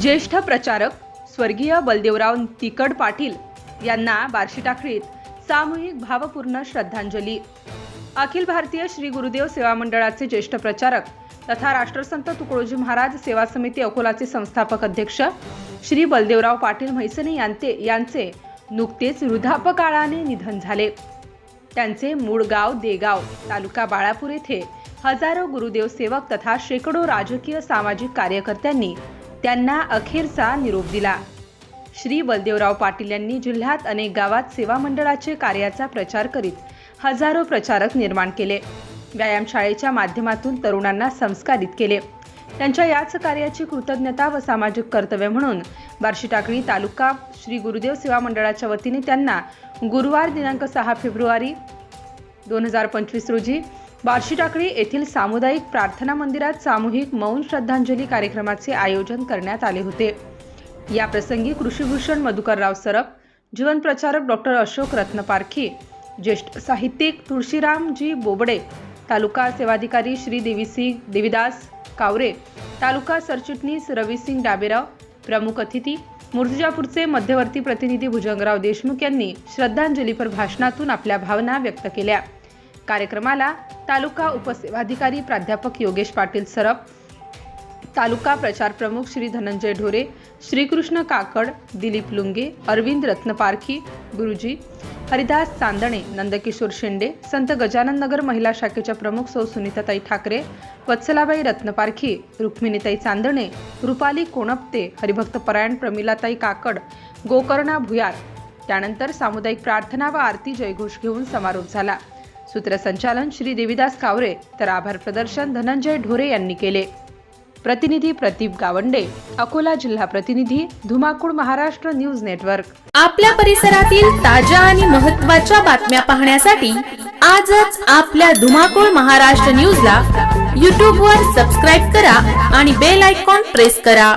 ज्येष्ठ प्रचारक स्वर्गीय बलदेवराव तिकड पाटील यांना बार्शी टाकळीत सामूहिक भावपूर्ण श्रद्धांजली. अखिल भारतीय श्री गुरुदेव सेवा मंडळाचे ज्येष्ठ प्रचारक तथा राष्ट्रसंत तुकडोजी महाराज सेवा समिती अकोलाचे संस्थापक अध्यक्ष श्री बलदेवराव पाटील म्हैसने यांचे यांचे नुकतेच वृद्धापकाळाने निधन झाले. त्यांचे मूळ गाव देगाव तालुका बाळापूर येथे हजारो गुरुदेव सेवक तथा शेकडो राजकीय सामाजिक कार्यकर्त्यांनी त्यांना अखेरचा निरोप दिला. श्री बलदेवराव पाटील यांनी जिल्ह्यात अनेक गावात सेवा मंडळाचे कार्याचा प्रचार करीत हजारो प्रचारक निर्माण केले. व्यायामशाळेच्या माध्यमातून तरुणांना संस्कारित केले. त्यांच्या याच कार्याची कृतज्ञता व सामाजिक कर्तव्य म्हणून बार्शी टाकळी तालुका श्री गुरुदेव सेवा मंडळाच्या वतीने त्यांना गुरुवार दिनांक सहा फेब्रुवारी दोन हजार पंचवीस रोजी बार्शी टाकळी येथील सामुदायिक प्रार्थना मंदिरात सामूहिक मौन श्रद्धांजली कार्यक्रमाचे आयोजन करण्यात आले होते. या प्रसंगी कृषीभूषण मधुकरराव सरप जीवन प्रचारक डॉक्टर अशोक रत्नपारखी ज्येष्ठ साहित्यिक तुळशीरामजी बोबडे तालुका सेवाधिकारी श्री देवीसिंग देविदास कावरे तालुका सरचिटणीस रविसिंग डाबेराव प्रमुख अतिथी मुर्तिजापूरचे मध्यवर्ती प्रतिनिधी भुजंगराव देशमुख यांनी श्रद्धांजलीपर भाषणातून आपल्या भावना व्यक्त केल्या. कार्यक्रमाला तालुका उपसेवाधिकारी प्राध्यापक योगेश पाटील सरप तालुका प्रचार प्रमुख श्री धनंजय ढोरे श्रीकृष्ण काकड दिलीप लुंगे अरविंद रत्नपारखी गुरुजी हरिदास चांदणे नंदकिशोर शेंडे संत गजानन नगर महिला शाखेच्या प्रमुख सौ सुनीताताई ठाकरे वत्सलाबाई रत्नपारखी रुक्मिणीताई चांदणे रुपाली कोणपते हरिभक्त परायण प्रमिलाताई काकड गोकर्णा भुयार. त्यानंतर सामुदायिक प्रार्थना व आरती जयघोष घेऊन समारोप झाला. सूत्रसंचालन श्री देविदास कावरे तर आभार प्रदर्शन धनंजय ढोरे यांनी केले. प्रतिनिधी प्रदीप गावंडे अकोला जिल्हा प्रतिनिधी धुमाकूळ महाराष्ट्र न्यूज नेटवर्क. आपल्या परिसरातील ताज्या आणि महत्त्वाच्या बातम्या पाहण्यासाठी आजच आपल्या धुमाकूळ महाराष्ट्र न्यूजला यूट्यूबवर वर सबस्क्राईब करा आणि बेल आयकॉन प्रेस करा.